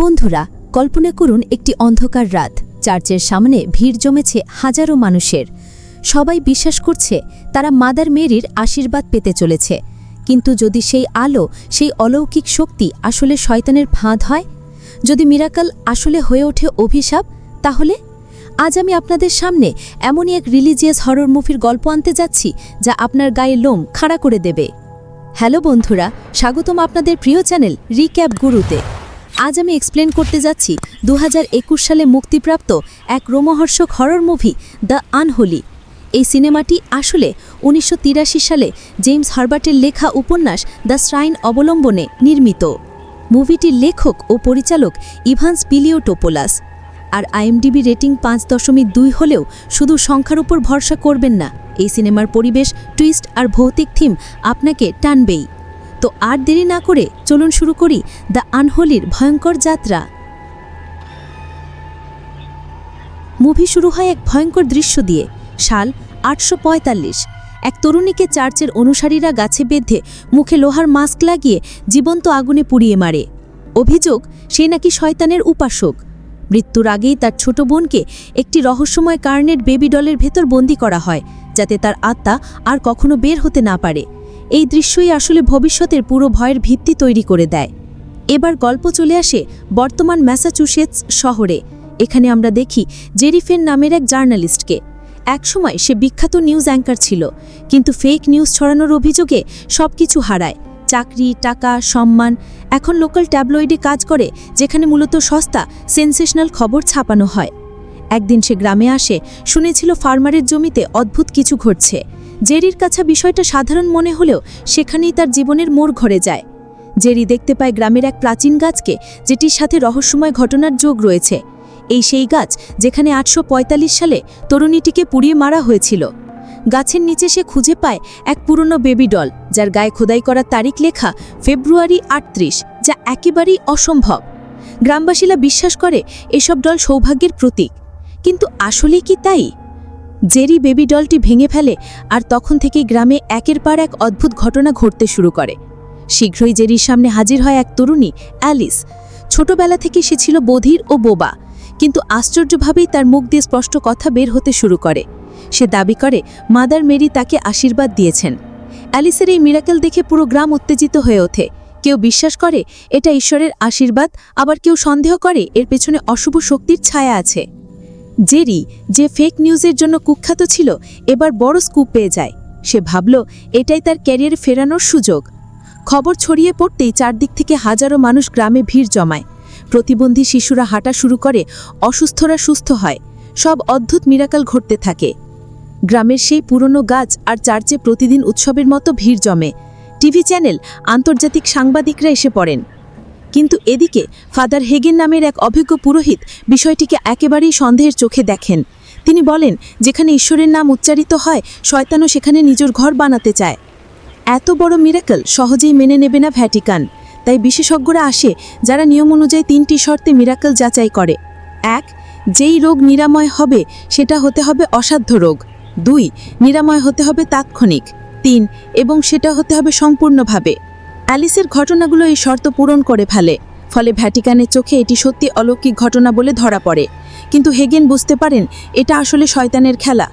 বন্ধুরা, কল্পনা করুন একটি অন্ধকার রাত, চার্চের সামনে ভিড় জমেছে হাজারো মানুষের। সবাই বিশ্বাস করছে তারা মাদার মেরির আশীর্বাদ পেতে চলেছে। কিন্তু যদি সেই আলো, সেই অলৌকিক শক্তি আসলে শয়তানের ফাঁদ হয়? যদি মিরাকল আসলে হয়ে ওঠে অভিশাপ, তাহলে? আজ আমি আপনাদের সামনে এমনই এক রিলিজিয়াস হরর মুভির গল্প আনতে যাচ্ছি, যা আপনার গায়ে লোম খাড়া করে দেবে। হ্যালো বন্ধুরা, স্বাগতম আপনাদের প্রিয় চ্যানেল রিক্যাপ গুরুতে। আজ আমি এক্সপ্লেন করতে যাচ্ছি দু হাজার একুশ সালে মুক্তিপ্রাপ্ত এক রোমহর্ষক হরর মুভি দ্য আনহোলি এই সিনেমাটি আসলে উনিশশো তিরাশি সালে জেমস হার্বার্টের লেখা উপন্যাস দ্য শ্রাইন অবলম্বনে নির্মিত। মুভিটির লেখক ও পরিচালক ইভান্স পিলিওটোপোলাস। আর আইএমডিবি রেটিং পাঁচ দশমিক দুই হলেও শুধু সংখ্যার উপর ভরসা করবেন না। এই সিনেমার পরিবেশ টুইস্ট আর ভৌতিক থিম আপনাকে টানবেই। তো আর দেরি না করে চলুন শুরু করি দ্য আনহোলির ভয়ঙ্কর যাত্রা। মুভি শুরু হয় এক ভয়ঙ্কর দৃশ্য দিয়ে, সাল আটশো এক তরুণীকে চার্চের অনুসারীরা গাছে বেঁধে মুখে লোহার মাস্ক লাগিয়ে জীবন্ত আগুনে পুড়িয়ে মারে। অভিযোগ, সে নাকি শয়তানের উপাসক। মৃত্যুর আগেই তার ছোট বোনকে একটি রহস্যময় কার্নেট বেবি ডলের ভেতর বন্দি করা হয়, যাতে তার আত্মা আর কখনো বের হতে না পারে। এই দৃশ্যই আসলে ভবিষ্যতের পুরো ভয়ের ভিত্তি তৈরি করে দেয়। এবার গল্প চলে আসে বর্তমান ম্যাসাচুসেটস শহরে। এখানে আমরা দেখি জেরিফেন নামের এক জার্নালিস্টকে। একসময় সে বিখ্যাত নিউজ অ্যাঙ্কার ছিল, কিন্তু ফেক নিউজ ছড়ানোর অভিযোগে সব কিছু হারায়। চাকরি, টাকা, সম্মান, এখন লোকাল ট্যাবলয়েডে কাজ করে, যেখানে মূলত সস্তা, সেন্সেশনাল খবর ছাপানো হয়। একদিন সে গ্রামে আসে, শুনেছিল ফার্মারের জমিতে অদ্ভুত কিছু ঘটছে। জেরির কাছে বিষয়টা সাধারণ মনে হলেও সেখানেই তার জীবনের মোড় ঘরে যায়। জেরি দেখতে পায় গ্রামের এক প্রাচীন গাছকে, যেটির সাথে রহস্যময় ঘটনার যোগ রয়েছে। এই সেই গাছ, যেখানে আটশো পঁয়তাল্লিশ সালে তরুণীটিকে পুড়িয়ে মারা হয়েছিল। গাছের নিচে সে খুঁজে পায় এক পুরনো বেবি ডল, যার গায়ে খোদাই করা তারিখ লেখা ফেব্রুয়ারি আটত্রিশ, যা একেবারেই অসম্ভব। গ্রামবাসীরা বিশ্বাস করে এসব ডল সৌভাগ্যের প্রতীক। কিন্তু আসলে কি তাই? জেরি বেবি ডলটি ভেঙে ফেলে আর তখন থেকেই গ্রামে একের পর এক অদ্ভুত ঘটনা ঘটতে শুরু করে। শীঘ্রই জেরির সামনে হাজির হয় এক তরুণী, অ্যালিস। ছোটবেলা থেকে সে ছিল বধির ও বোবা, কিন্তু আশ্চর্যভাবেই তার মুখ দিয়ে স্পষ্ট কথা বের হতে শুরু করে। সে দাবি করে, মাদার মেরি তাকে আশীর্বাদ দিয়েছেন। অ্যালিসের এই মিরাকেল দেখে পুরো গ্রাম উত্তেজিত হয়ে ওঠে। কেউ বিশ্বাস করে, এটা ঈশ্বরের আশীর্বাদ। আবার কেউ সন্দেহ করে, এর পেছনে অশুভ শক্তির ছায়া আছে। জেরি, যে ফেক নিউজের জন্য কুখ্যাত ছিল, এবার বড় স্কুপ পেয়ে যায়। সে ভাবল, এটাই তার ক্যারিয়ার ফেরানোর সুযোগ। খবর ছড়িয়ে পড়তেই চারদিক থেকে হাজারো মানুষ গ্রামে ভিড় জমায়। প্রতিবন্ধী শিশুরা হাঁটা শুরু করে, অসুস্থরা সুস্থ হয়। সব অদ্ভুত মিরাকাল ঘটতে থাকে। গ্রামের সেই পুরনো গাছ আর চার্চে প্রতিদিন উৎসবের মতো ভিড় জমে। টিভি চ্যানেল, আন্তর্জাতিক সাংবাদিকরা এসে পড়েন। কিন্তু এদিকে ফাদার হেগেন নামের এক অভিজ্ঞ পুরোহিত বিষয়টিকে একেবারেই সন্দেহের চোখে দেখেন। তিনি বলেন, যেখানে ঈশ্বরের নাম উচ্চারিত হয়, শয়তানও সেখানে নিজের ঘর বানাতে চায়। এত বড় মিরাকল সহজেই মেনে নেবে না ভ্যাটিকান। তাই বিশেষজ্ঞরা আসে, যারা নিয়ম অনুযায়ী তিনটি শর্তে মিরাকল যাচাই করে। এক, যেই রোগ নিরাময় হবে, সেটা হতে হবে অসাধ্য রোগ। দুই, নিরাময় হতে হবে তাৎক্ষণিক। তিন, এবং সেটা হতে হবে সম্পূর্ণভাবে। অ্যালিসের ঘটনাগুলো এই শর্ত পূরণ করে ফেলে, ফলে ভ্যাটিকানের চোখে এটি সত্যি অলৌকিক ঘটনা বলে ধরা পড়ে। কিন্তু হেগেন বুঝতে পারেন, এটা আসলে শয়তানের খেলা।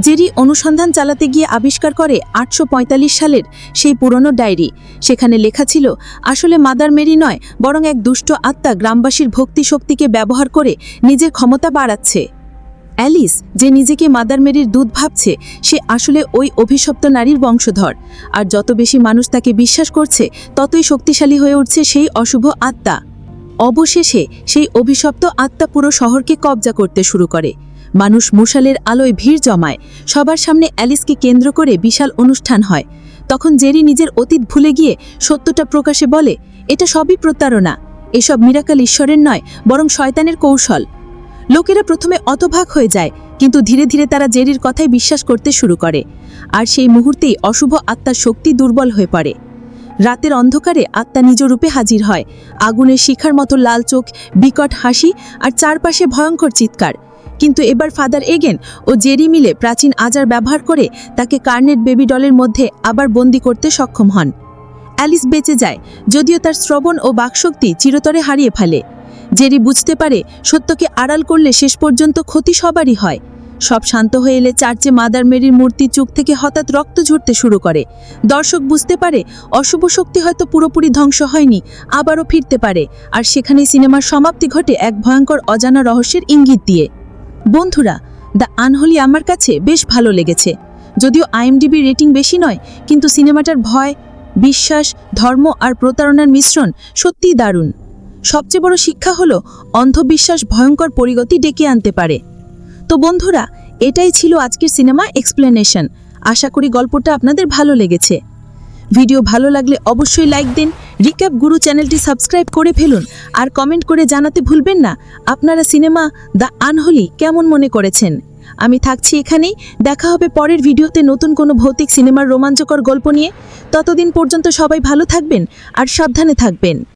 জেরি অনুসন্ধান চালাতে গিয়ে আবিষ্কার করে আটশো পঁয়তাল্লিশ সালের সেই পুরনো ডায়েরি। সেখানে লেখা ছিল, আসলে মাদার মেরি নয়, বরং এক দুষ্ট আত্মা গ্রামবাসীর ভক্তি শক্তিকে ব্যবহার করে নিজের ক্ষমতা বাড়াচ্ছে। অ্যালিস, যে নিজেকে মাদার মেরির দুধ ভাবছে, সে আসলে ওই অভিশপ্ত নারীর বংশধর। আর যত বেশি মানুষ তাকে বিশ্বাস করছে, ততই শক্তিশালী হয়ে উঠছে সেই অশুভ আত্মা। অবশেষে সেই অভিশপ্ত আত্মা পুরো শহরকে কবজা করতে শুরু করে। মানুষ মশালের আলোয় ভিড় জমায়, সবার সামনে অ্যালিসকে কেন্দ্র করে বিশাল অনুষ্ঠান হয়। তখন জেরি নিজের অতীত ভুলে গিয়ে সত্যটা প্রকাশে বলে, এটা সবই প্রতারণা। এসব মিরাকাল ঈশ্বরের নয়, বরং শয়তানের কৌশল। লোকেরা প্রথমে অতভাগ হয়ে যায়, কিন্তু ধীরে ধীরে তারা জেরির কথায় বিশ্বাস করতে শুরু করে। আর সেই মুহূর্তেই অশুভ আত্মার শক্তি দুর্বল হয়ে পড়ে। রাতের অন্ধকারে আত্মা নিজ রূপে হাজির হয়। আগুনের শিখার মতো লাল চোখ, বিকট হাসি আর চারপাশে ভয়ঙ্কর চিৎকার। কিন্তু এবার ফাদার এগেন ও জেরি মিলে প্রাচীন আজার ব্যবহার করে তাকে কার্নেট বেবি ডলের মধ্যে আবার বন্দি করতে সক্ষম হন। অ্যালিস বেঁচে যায়, যদিও তার শ্রবণ ও বাকশক্তি চিরতরে হারিয়ে ফেলে। জেরি বুঝতে পারে সত্যকে আড়াল করলে শেষ পর্যন্ত ক্ষতি সবারই হয়। সব শান্ত হয়ে এলে চার্চে মাদার মেরির মূর্তি চোখ থেকে হঠাৎ রক্ত ঝরতে শুরু করে। দর্শক বুঝতে পারে অশুভ শক্তি হয়তো পুরোপুরি ধ্বংস হয়নি, আবারও ফিরতে পারে। আর সেখানেই সিনেমার সমাপ্তি ঘটে এক ভয়ঙ্কর অজানা রহস্যের ইঙ্গিত দিয়ে। বন্ধুরা, দ্য আনহলি আমার কাছে বেশ ভালো লেগেছে। যদিও আইএমডিবি রেটিং বেশি নয়, কিন্তু সিনেমাটার ভয়, বিশ্বাস, ধর্ম আর প্রতারণার মিশ্রণ সত্যিই দারুণ। সবচেয়ে বড় শিক্ষা হলো অন্ধবিশ্বাস ভয়ঙ্কর পরিগতি ডেকে আনতে পারে। তো বন্ধুরা, এটাই ছিল আজকের সিনেমা এক্সপ্লেনেশন। আশা করি গল্পটা আপনাদের ভালো লেগেছে। ভিডিও ভালো লাগলে অবশ্যই লাইক দিন, রিক্যাপ গুরু চ্যানেলটি সাবস্ক্রাইব করে ফেলুন, আর কমেন্ট করে জানাতে ভুলবেন না, আপনারা সিনেমা দ্য আনহলি কেমন মনে করেছেন? আমি থাকছি এখানেই, দেখা হবে পরের ভিডিওতে নতুন কোনো ভৌতিক সিনেমার রোমাঞ্চকর গল্প নিয়ে। ততদিন পর্যন্ত সবাই ভালো থাকবেন, আর সাবধানে থাকবেন।